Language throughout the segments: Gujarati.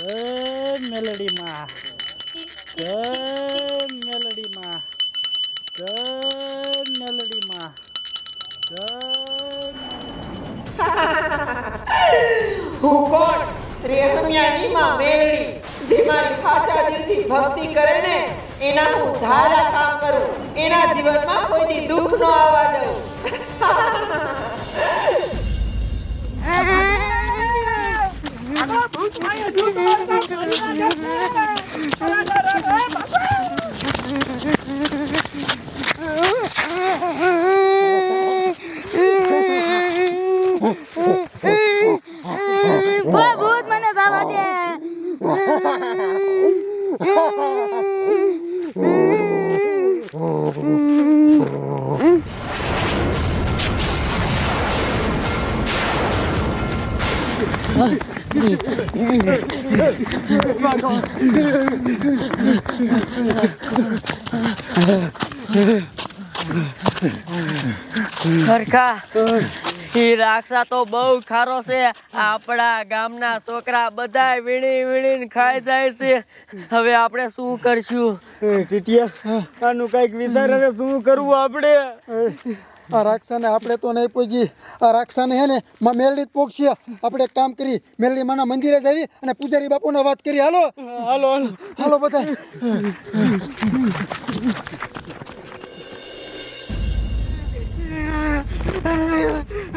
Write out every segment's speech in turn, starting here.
જય મેલડીમાં. જય મેલડીમાં. જય મેલડીમાં. જય હું કોણ? રેહમિયાની માં મેલડી, જે મારી પાછા દિલથી ભક્તિ કરે ને એના હું ધારા કામ કરું. એના જીવનમાં કોઈની દુઃખ ન આવવા દઉં. ઓય ભૂત મને જવા દે. ઈ રાક્ષા તો બહુ ખારો છે. આપણા ગામના છોકરા બધા વીણી વીણીને ખાઈ જાય છે. હવે આપણે શું કરશું? ટીટિયા આનું કંઈક વિચાર હવે શું કરવું આપણે? આ રાક્ષાને આપણે તો નહીં પૂજી આ રાક્ષાને હે ને માં મેલડી જ પોગશે. આપણે એક કામ કરી મેલડી માના મંદિરે જવી અને પૂજારી બાપુને વાત કરી. હાલો. હાલો હાલો. હાલો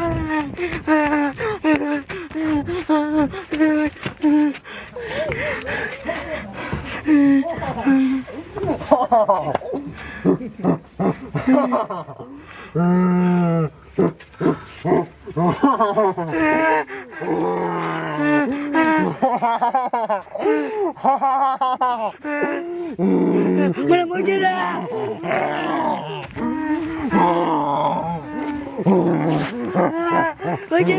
બધા મને મૂકી દે મૂકી દે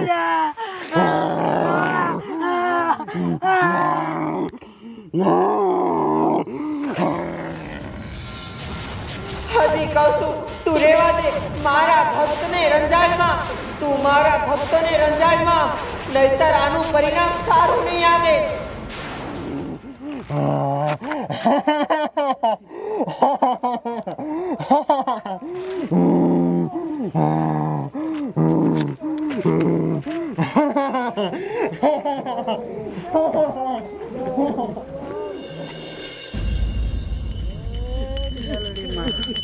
હજી કહું છું તું રેવા દે મારા ભક્તને રંજાડમાં તું મારા ભક્તોને રંજાડમાં નહીતર આનું પરિણામ સારું નહીં આવે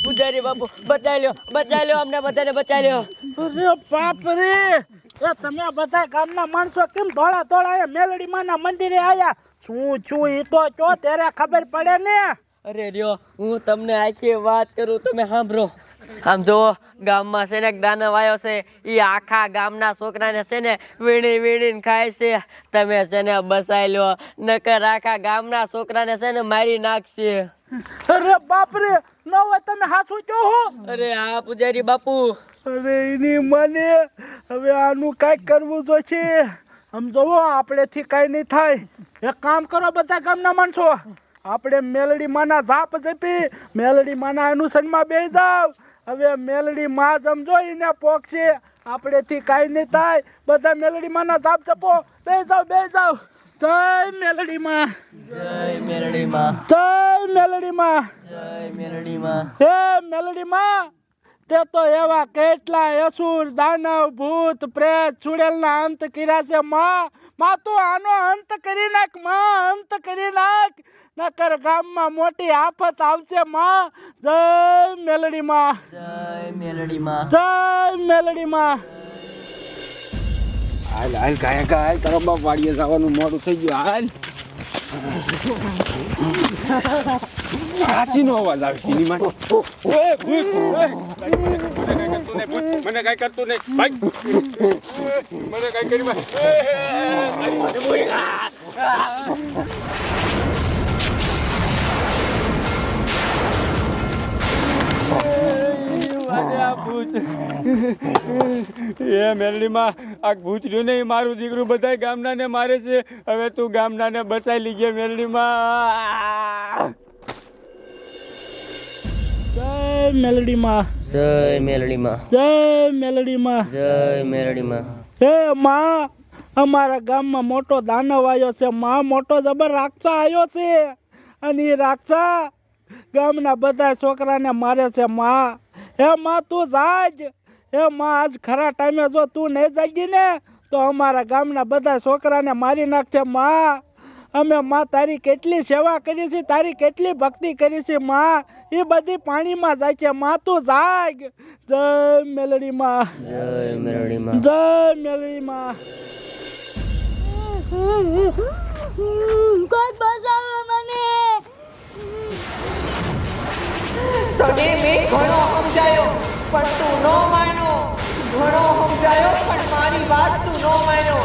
પૂજારી બાપુ બચાવી લ્યો બચાવી લ્યો અમને બધાને બચાવી લ્યો અરે બાપ રે એ તમે બધા ગામના માણસો કેમ ધોળા ધોળા આયા મેલડી માના મંદિરે આયા? શું છું એ તો ચો ત્યારે ખબર પડે ને? અરે રહ્યો હું તમને આખી વાત કરું તમે સાંભળો. આમ જો ગામમાં છે ને દાનવ આવ્યો છે. એ આખા ગામના છોકરાને છે ને વીણી વીણીને ખાય છે. તમે છે ને બસાઈ લો નકર આખા ગામના છોકરાને છે ને મારી નાખશે. અરે બાપ રે ન હોય તમે હાસું કહો હો. અરે હા પૂજારી બાપુ. અરે એની મને હવે આનું કાંઈક કરવું જોશે. આમ જોવો આપણેથી કાંઈ નહીં થાય. એક કામ કરો બધા ગામના માણસો. આપણે મેલડી માના જાપ જપી મેલડી માના અનુસરણમાં બે જાવ. હવે મેલડી માં સમજો એને પોકશે. આપણેથી કાંઈ નહીં થાય. બધા મેલડી માના જાપ ચપો બે જાવ બે જાવ જય મેલડી માં. જય મેરડીમાં જય મેલડી માં. જય મેરડીમાં હે મેલડી માં. તે તો એવા કેટલા અસુર દાનવ ભૂત પ્રેત ચુડેલના અંત કર્યા છે માં. માં તું આનો અંત કરી નાખમાં અંત કરી નાખ. નકર ગામમાં મોટી આફત આવશે માં. જય મેલડી માં જય મેરડીમાં જય મેલડી માં હાલ હાલ કાયા કાંઈ હાલ તારા બાપ વાડીએ જવાનું મોડું થઈ ગયું હાલ. હાસીનો અવાજ આવે સિનેમા મને કઈ કરતું નહીં. ભાઈ. મને કઈ કરી એ મેરડીમાં આ ભૂત રહ્યું નહીં, મારું દીકરું બધા ગામનાને મારે છે. હવે તું ગામનાને બસાઈ લીજે મેરડીમાં જય મેલડી માં જય મેલડીમાં. જય મેલડી માં જય મેલડીમાં. હે માં અમારા ગામમાં મોટો દાનવ આવ્યો છે. માં મોટો જબર રાક્ષા આવ્યો છે. અને એ રાક્ષા ગામના બધા છોકરાને મારે છે માં. હે માં તું જાજ. હે માં આજ ખરા ટાઈમે જો તું નહીં જાગી ને તો અમારા ગામના બધા છોકરાને મારી નાખશે માં. અમે માં તારી કેટલી સેવા કરી છે તારી કેટલી ભક્તિ કરી છે માં. એ બધી પાણીમાં જાય કે માતું જાગ જય મેલડીમાં. જય મેલડીમાં. જય મેલડીમાં. કોઈ બચાવો મને. તને મે ઘણો સમજાયો પણ તું નો માનો. ઘણો સમજાયો પણ મારી વાત તું ન માનો.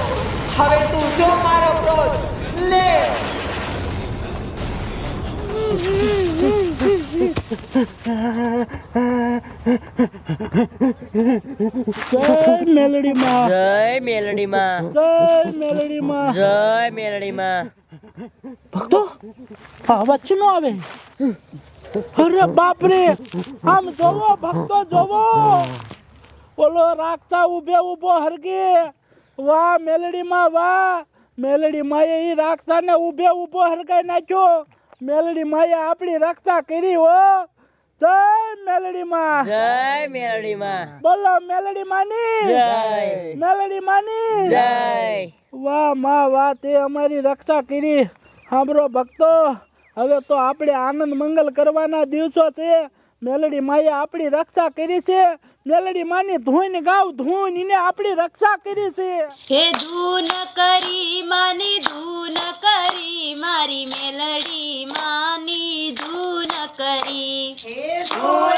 હવે તું જો મારો ક્રોધ લે. જય મેલડી માં જય મેલડીમાં. જય મેલડી માં જય મેલડીમાં. ભક્તો આ અવાજ નો આવે? અરે બાપ રે આમ જોવો ભક્તો જોવો. ઓલો રાખતા ઉભે ઊભો હરગે. વાહ મેલડી માં વાહ. મેલડી માં એ રાખતા ને ઉભે ઊભો હરગાઈ નાખ્યો. મેલડી માયા આપણી રક્ષા કરી હો. જય મેલડી માં જય મેલડીમાં. બોલો મેલડી માની જય. મેલડી માની જય. વાહમાં વાહ તે અમારી રક્ષા કરી. સાંભળો ભક્તો હવે તો આપણે આનંદ મંગલ કરવાના દિવસો છે. મેલડી માએ આપણી રક્ષા કરી છે. મેલડી માની ધૂન ગાવ ધૂન એને આપણી રક્ષા કરી છે. હે ધૂન કરી. Oh.